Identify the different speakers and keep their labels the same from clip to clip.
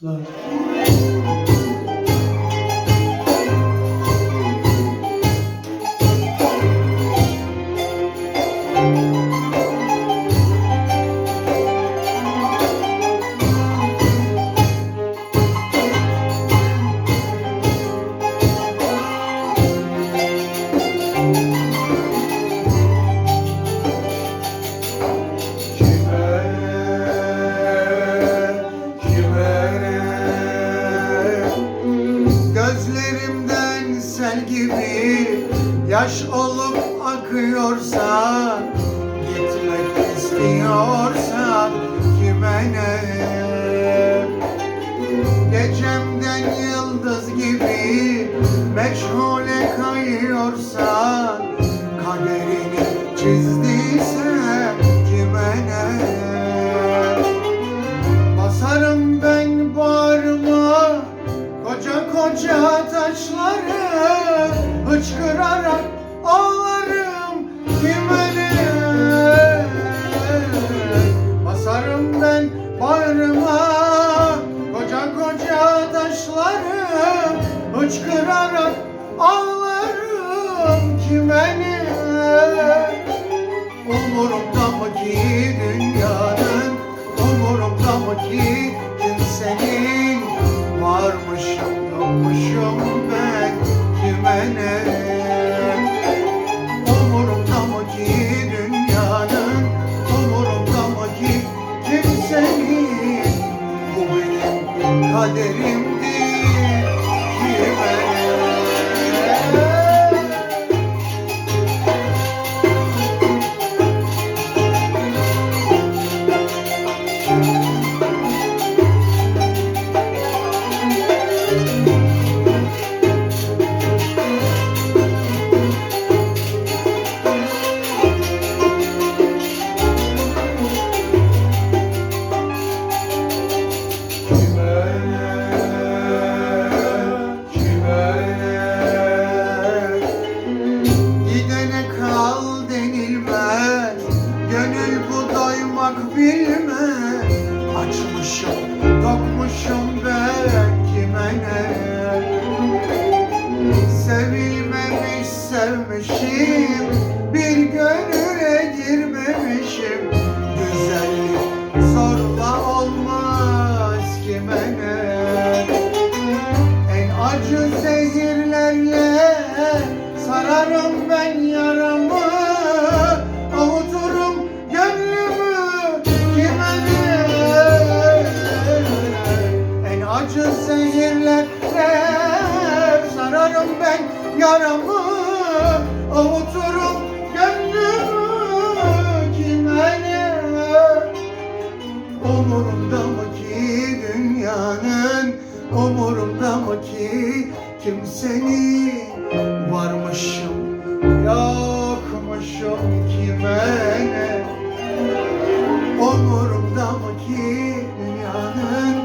Speaker 1: rồi. Gibi yaş olup akıyorsa Gitmek istiyorsa kime ne? Gecemden yıldız gibi meşhule kayıyorsa Kaderini çizdiyse taşları Hıçkırarak ağlarım kime ne Basarım ben bağrıma koca koca taşları Hıçkırarak ağlarım kime ne Umurumda mı ki dünyanın Umurumda mı ki kime ne Umurumda mı ki dünyanın Umurumda mı ki kimsenin Bu benim kaderimdir kime ne Sevilmemiş sevmişim yaramı Avuturum gönlümü kime ne? Umurumda mı ki dünyanın Umurumda mı ki kimsenin? Varmışım yokmuşum kime ne? Umurumda mı ki dünyanın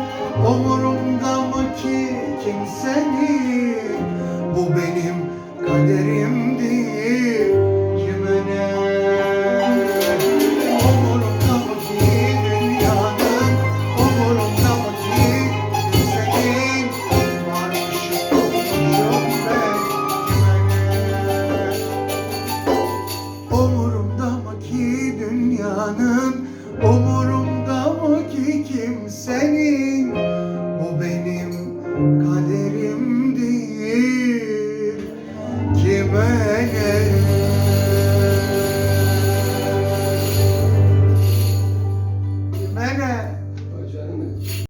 Speaker 1: Umurumda mı ki kimsenin? Bu benim Kerim